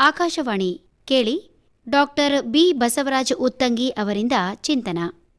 ಆಕಾಶವಾಣಿ ಕೇಳಿ doctor B Basavaraj Uttangi ಅವರಿಂದ ಚಿಂತನ.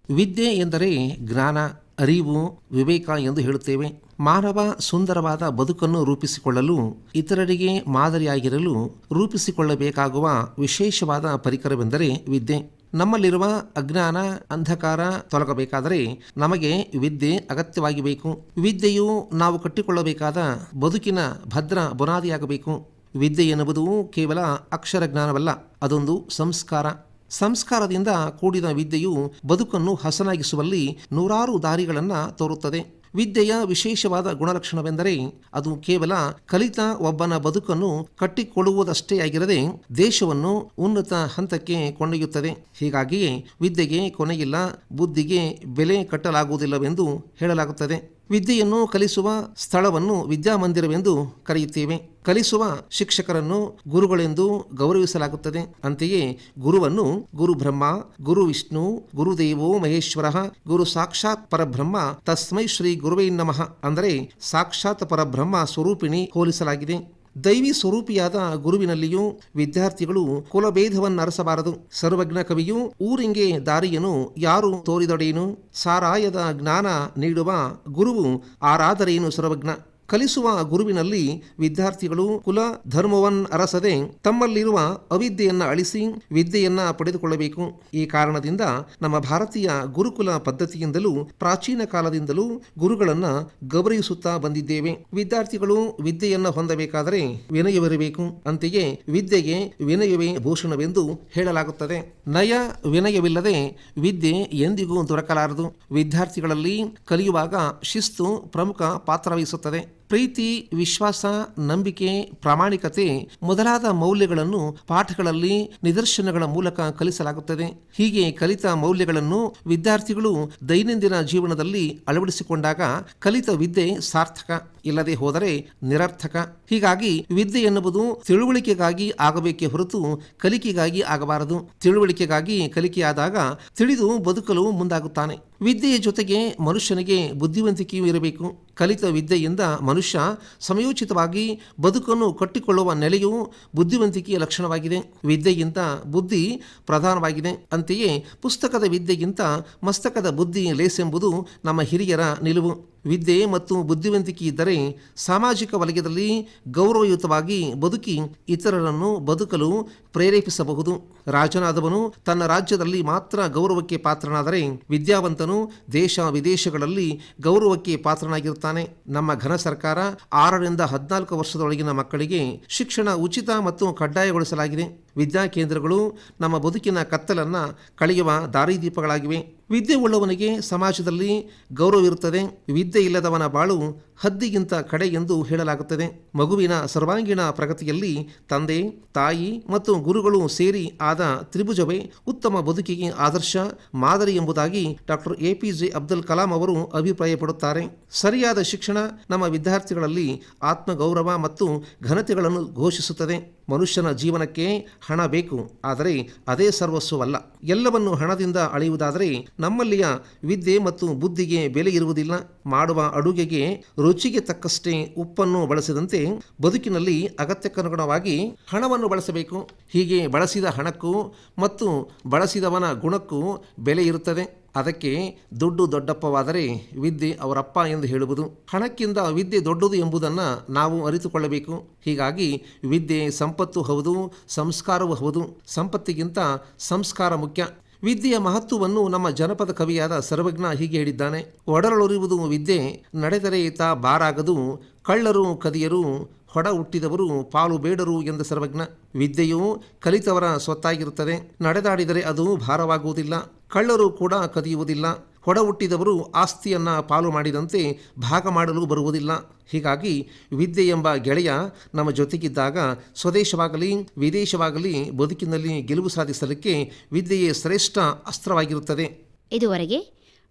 ವಿದ್ಯೆ ಎಂದರೆ ಜ್ಞಾನ, ಅರಿವು, ವಿವೇಕ ಎಂದು ಹೇಳುತ್ತೇವೆ. ಮಾನವ ಸುಂದರವಾದ ಬದುಕನ್ನು ರೂಪಿಸಿಕೊಳ್ಳಲು, ಇತರರಿಗೆ ಮಾದರಿಯಾಗಿರಲು ರೂಪಿಸಿಕೊಳ್ಳಬೇಕಾಗುವ ವಿಶೇಷವಾದ ಪರಿಕರವೆಂದರೆ ವಿದ್ಯೆ. ನಮ್ಮಲ್ಲಿರುವ ಅಜ್ಞಾನ, ಅಂಧಕಾರ ತೊಲಗಬೇಕಾದರೆ ನಮಗೆ ವಿದ್ಯೆ ಅಗತ್ಯವಾಗಿ ಬೇಕು ವಿದ್ಯೆಯು ನಾವು ಕಟ್ಟಿಕೊಳ್ಳಬೇಕಾದ ಬದುಕಿನ ಭದ್ರ ಬುನಾದಿಯಾಗಬೇಕು. ವಿದ್ಯೆ ಎನ್ನುವುದು ಕೇವಲ ಅಕ್ಷರ ಜ್ಞಾನವಲ್ಲ, ಅದೊಂದು ಸಂಸ್ಕಾರ. ಸಂಸ್ಕಾರದಿಂದ ಕೂಡಿದ ವಿದ್ಯೆಯು ಬದುಕನ್ನು ಹಸನಾಗಿಸುವಲ್ಲಿ ನೂರಾರು ದಾರಿಗಳನ್ನು ತೋರುತ್ತದೆ. ವಿದ್ಯೆಯ ವಿಶೇಷವಾದ ಗುಣಲಕ್ಷಣವೆಂದರೆ ಅದು ಕೇವಲ ಕಲಿತ ಒಬ್ಬನ ಬದುಕನ್ನು ಕಟ್ಟಿಕೊಳ್ಳುವುದಷ್ಟೇ ಆಗಿರದೆ ದೇಶವನ್ನು ಉನ್ನತ ಹಂತಕ್ಕೆ ಕೊಂಡೊಯ್ಯುತ್ತದೆ. ಹೀಗಾಗಿಯೇ ವಿದ್ಯೆಗೆ ಕೊನೆಯಿಲ್ಲ, ಬುದ್ಧಿಗೆ ಬೆಲೆ ಕಟ್ಟಲಾಗುವುದಿಲ್ಲವೆಂದು ಹೇಳಲಾಗುತ್ತದೆ. ವಿದ್ಯೆಯನ್ನು ಕಲಿಸುವ ಸ್ಥಳವನ್ನು ವಿದ್ಯಾಮಂದಿರವೆಂದು ಕರೆಯುತ್ತೇವೆ. ಕಲಿಸುವ ಶಿಕ್ಷಕರನ್ನು ಗುರುಗಳೆಂದು ಗೌರವಿಸಲಾಗುತ್ತದೆ. ಅಂತೆಯೇ ಗುರುವನ್ನು ಗುರು ಬ್ರಹ್ಮ, ಗುರು ವಿಷ್ಣು ಗುರುದೇವೋ ಮಹೇಶ್ವರ, ಗುರು ಸಾಕ್ಷಾತ್ ಪರಬ್ರಹ್ಮ, ತಸ್ಮೈ ಶ್ರೀ ಗುರುವೈ ನಮಃ ಅಂದರೆ ಸಾಕ್ಷಾತ್ ಪರಬ್ರಹ್ಮ ಸ್ವರೂಪಿಣಿ ಹೋಲಿಸಲಾಗಿದೆ. ದೈವಿ ಸ್ವರೂಪಿಯಾದ ಗುರುವಿನಲ್ಲಿಯೂ ವಿದ್ಯಾರ್ಥಿಗಳು ಕುಲಭೇದವನ್ನರಸಬಾರದು. ಸರ್ವಜ್ಞ ಕವಿಯು ಊರಿಂಗೆ ದಾರಿಯನು ಯಾರು ತೋರಿದೊಡೆಯನು? ಸಾರಾಯದ ಜ್ಞಾನ ನೀಡುವ ಗುರುವು ಆರಾದರೇನು ಸರ್ವಜ್ಞ. ಕಲಿಸುವ ಗುರುವಿನಲ್ಲಿ ವಿದ್ಯಾರ್ಥಿಗಳು ಕುಲ ಧರ್ಮವನ್ ಅರಸದೆ ತಮ್ಮಲ್ಲಿರುವ ಅವಿದ್ಯೆಯನ್ನ ಅಳಿಸಿ ವಿದ್ಯೆಯನ್ನ ಪಡೆದುಕೊಳ್ಳಬೇಕು. ಈ ಕಾರಣದಿಂದ ನಮ್ಮ ಭಾರತೀಯ ಗುರುಕುಲ ಪದ್ಧತಿಯಿಂದಲೂ ಪ್ರಾಚೀನ ಕಾಲದಿಂದಲೂ ಗುರುಗಳನ್ನ ಗೌರವಿಸುತ್ತಾ ಬಂದಿದ್ದೇವೆ. ವಿದ್ಯಾರ್ಥಿಗಳು ವಿದ್ಯೆಯನ್ನ ಹೊಂದಬೇಕಾದರೆ ವಿನಯವಿರಬೇಕು ಅಂತೆಯೇ ವಿದ್ಯೆಗೆ ವಿನಯವೇ ಭೂಷಣವೆಂದು ಹೇಳಲಾಗುತ್ತದೆ. ನಯ ವಿನಯವಿಲ್ಲದೆ ವಿದ್ಯೆ ಎಂದಿಗೂ ದೊರಕಲಾರದು. ವಿದ್ಯಾರ್ಥಿಗಳಲ್ಲಿ ಕಲಿಯುವಾಗ ಶಿಸ್ತು ಪ್ರಮುಖ ಪಾತ್ರವಹಿಸುತ್ತದೆ. ಪ್ರೀತಿ, ವಿಶ್ವಾಸ, ನಂಬಿಕೆ, ಪ್ರಾಮಾಣಿಕತೆ ಮೊದಲಾದ ಮೌಲ್ಯಗಳನ್ನು ಪಾಠಗಳಲ್ಲಿ ನಿದರ್ಶನಗಳ ಮೂಲಕ ಕಲಿಸಲಾಗುತ್ತದೆ. ಹೀಗೆ ಕಲಿತ ಮೌಲ್ಯಗಳನ್ನು ವಿದ್ಯಾರ್ಥಿಗಳು ದೈನಂದಿನ ಜೀವನದಲ್ಲಿ ಅಳವಡಿಸಿಕೊಂಡಾಗ ಕಲಿತ ವಿದ್ಯೆ ಸಾರ್ಥಕ, ಇಲ್ಲದೆ ಹೋದರೆ ನಿರರ್ಥಕ. ಹೀಗಾಗಿ ವಿದ್ಯೆ ಎನ್ನುವುದು ತಿಳುವಳಿಕೆಗಾಗಿ ಆಗಬೇಕೆ ಹೊರತು ಕಲಿಕೆಗಾಗಿ ಆಗಬಾರದು. ತಿಳುವಳಿಕೆಗಾಗಿ ಕಲಿಕೆಯಾದಾಗ ತಿಳಿದು ಬದುಕಲು ಮುಂದಾಗುತ್ತಾನೆ. ವಿದ್ಯೆಯ ಜೊತೆಗೆ ಮನುಷ್ಯನಿಗೆ ಬುದ್ಧಿವಂತಿಕೆಯೂ ಇರಬೇಕು. ಕಲಿತ ವಿದ್ಯೆಯಿಂದ ಮನುಷ್ಯ ಸಮಯೋಚಿತವಾಗಿ ಬದುಕನ್ನು ಕಟ್ಟಿಕೊಳ್ಳುವ ನೆಲೆಯು ಬುದ್ಧಿವಂತಿಕೆಯ ಲಕ್ಷಣವಾಗಿದೆ. ವಿದ್ಯೆಗಿಂತ ಬುದ್ಧಿ ಪ್ರಧಾನವಾಗಿದೆ. ಅಂತೆಯೇ ಪುಸ್ತಕದ ವಿದ್ಯೆಗಿಂತ ಮಸ್ತಕದ ಬುದ್ಧಿ ಲೇಸೆಂಬುದು ನಮ್ಮ ಹಿರಿಯರ ನಿಲುವು. ವಿದ್ಯೆ ಮತ್ತು ಬುದ್ಧಿವಂತಿಕೆ ಇದ್ದರೆ ಸಾಮಾಜಿಕ ವಲಯದಲ್ಲಿ ಗೌರವಯುತವಾಗಿ ಬದುಕಿ ಇತರರನ್ನು ಬದುಕಲು ಪ್ರೇರೇಪಿಸಬಹುದು. ರಾಜನಾದವನು ತನ್ನ ರಾಜ್ಯದಲ್ಲಿ ಮಾತ್ರ ಗೌರವಕ್ಕೆ ಪಾತ್ರನಾದರೆ ವಿದ್ಯಾವಂತನು ದೇಶ ವಿದೇಶಗಳಲ್ಲಿ ಗೌರವಕ್ಕೆ ಪಾತ್ರನಾಗಿರುತ್ತಾನೆ. ನಮ್ಮ ಘನ ಸರ್ಕಾರ ಆರರಿಂದ ಹದಿನಾಲ್ಕು ವರ್ಷದೊಳಗಿನ ಮಕ್ಕಳಿಗೆ ಶಿಕ್ಷಣ ಉಚಿತ ಮತ್ತು ಕಡ್ಡಾಯಗೊಳಿಸಲಾಗಿದೆ. ವಿದ್ಯಾಕೇಂದ್ರಗಳು ನಮ್ಮ ಬದುಕಿನ ಕತ್ತಲನ್ನು ಕಳೆಯುವ ದಾರಿದೀಪಗಳಾಗಿವೆ. ವಿದ್ಯೆ ಉಳ್ಳವನಿಗೆ ಸಮಾಜದಲ್ಲಿ ಗೌರವವಿರುತ್ತದೆ. ವಿದ್ಯೆ ಇಲ್ಲದವನ ಬಾಳು ಹದ್ದಿಗಿಂತ ಕಡೆ ಎಂದು ಹೇಳಲಾಗುತ್ತದೆ. ಮಗುವಿನ ಸರ್ವಾಂಗೀಣ ಪ್ರಗತಿಯಲ್ಲಿ ತಂದೆ, ತಾಯಿ ಮತ್ತು ಗುರುಗಳು ಸೇರಿ ಆದ ತ್ರಿಭುಜವೇ ಉತ್ತಮ ಬದುಕಿಗೆ ಆದರ್ಶ, ಮಾದರಿ ಎಂಬುದಾಗಿ doctor A P J Abdul Kalam ಅವರು ಅಭಿಪ್ರಾಯಪಡುತ್ತಾರೆ. ಸರಿಯಾದ ಶಿಕ್ಷಣ ನಮ್ಮ ವಿದ್ಯಾರ್ಥಿಗಳಲ್ಲಿ ಆತ್ಮಗೌರವ ಮತ್ತು ಘನತೆಗಳನ್ನು ಘೋಷಿಸುತ್ತದೆ. ಮನುಷ್ಯನ ಜೀವನಕ್ಕೆ ಹಣ ಬೇಕು, ಆದರೆ ಅದೇ ಸರ್ವಸ್ವವಲ್ಲ. ಎಲ್ಲವನ್ನು ಹಣದಿಂದ ಅಳೆಯುವುದಾದರೆ ನಮ್ಮಲ್ಲಿಯ ವಿದ್ಯೆ ಮತ್ತು ಬುದ್ಧಿಗೆ ಬೆಲೆ ಇರುವುದಿಲ್ಲ. ಮಾಡುವ ಅಡುಗೆಗೆ ರುಚಿಗೆ ತಕ್ಕಷ್ಟೇ ಉಪ್ಪನ್ನು ಬಳಸಿದಂತೆ ಬದುಕಿನಲ್ಲಿ ಅಗತ್ಯಕ್ಕನುಗುಣವಾಗಿ ಹಣವನ್ನು ಬಳಸಬೇಕು. ಹೀಗೆ ಬಳಸಿದ ಹಣಕ್ಕೂ ಮತ್ತು ಬಳಸಿದವನ ಗುಣಕ್ಕೂ ಬೆಲೆ ಇರುತ್ತದೆ. ಅದಕ್ಕೆ ದುಡ್ಡು ದೊಡ್ಡಪ್ಪವಾದರೆ ವಿದ್ಯೆ ಅವರಪ್ಪ ಎಂದು ಹೇಳುವುದು. ಹಣಕ್ಕಿಂತ ವಿದ್ಯೆ ದೊಡ್ಡದು ಎಂಬುದನ್ನು ನಾವು ಅರಿತುಕೊಳ್ಳಬೇಕು. ಹೀಗಾಗಿ ವಿದ್ಯೆ ಸಂಪತ್ತು ಹೌದು, ಸಂಸ್ಕಾರವೂ ಹೌದು. ಸಂಪತ್ತಿಗಿಂತ ಸಂಸ್ಕಾರ ಮುಖ್ಯ. ವಿದ್ಯೆಯ ಮಹತ್ವವನ್ನು ನಮ್ಮ ಜನಪದ ಕವಿಯಾದ ಸರ್ವಜ್ಞ ಹೀಗೆ ಹೇಳಿದ್ದಾನೆ. ಒಡಲೊರಿಯುವುದು ವಿದ್ಯೆ, ನಡೆದರೆ ತಾ ಬಾರಾಗದು. ಕಳ್ಳರು ಕದಿಯರು, ಹೊಡ ಹುಟ್ಟಿದವರು ಪಾಲು ಬೇಡರು ಎಂದ ಸರ್ವಜ್ಞ. ವಿದ್ಯೆಯು ಕಲಿತವರ ಸ್ವತ್ತಾಗಿರುತ್ತದೆ. ನಡೆದಾಡಿದರೆ ಅದು ಭಾರವಾಗುವುದಿಲ್ಲ. ಕಳ್ಳರು ಕೂಡ ಕದಿಯುವುದಿಲ್ಲ. ಹೊಡ ಹುಟ್ಟಿದವರು ಆಸ್ತಿಯನ್ನು ಪಾಲು ಮಾಡಿದಂತೆ ಭಾಗ ಮಾಡಲು ಬರುವುದಿಲ್ಲ. ಹೀಗಾಗಿ ವಿದ್ಯೆ ಎಂಬ ಗೆಳೆಯ ನಮ್ಮ ಜೊತೆಗಿದ್ದಾಗ ಸ್ವದೇಶವಾಗಲಿ, ವಿದೇಶವಾಗಲಿ ಬದುಕಿನಲ್ಲಿ ಗೆಲುವು ಸಾಧಿಸಲಿಕ್ಕೆ ವಿದ್ಯೆಯೇ ಶ್ರೇಷ್ಠ ಅಸ್ತ್ರವಾಗಿರುತ್ತದೆ. ಇದುವರೆಗೆ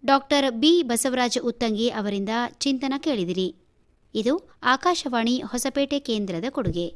ಡಾಕ್ಟರ್ ಬಿ ಬಸವರಾಜ ಉತ್ತಂಗಿ ಅವರಿಂದ ಚಿಂತನ ಕೇಳಿದಿರಿ. ಇದು ಆಕಾಶವಾಣಿ ಹೊಸಪೇಟೆ ಕೇಂದ್ರದ ಕೊಡುಗೆ.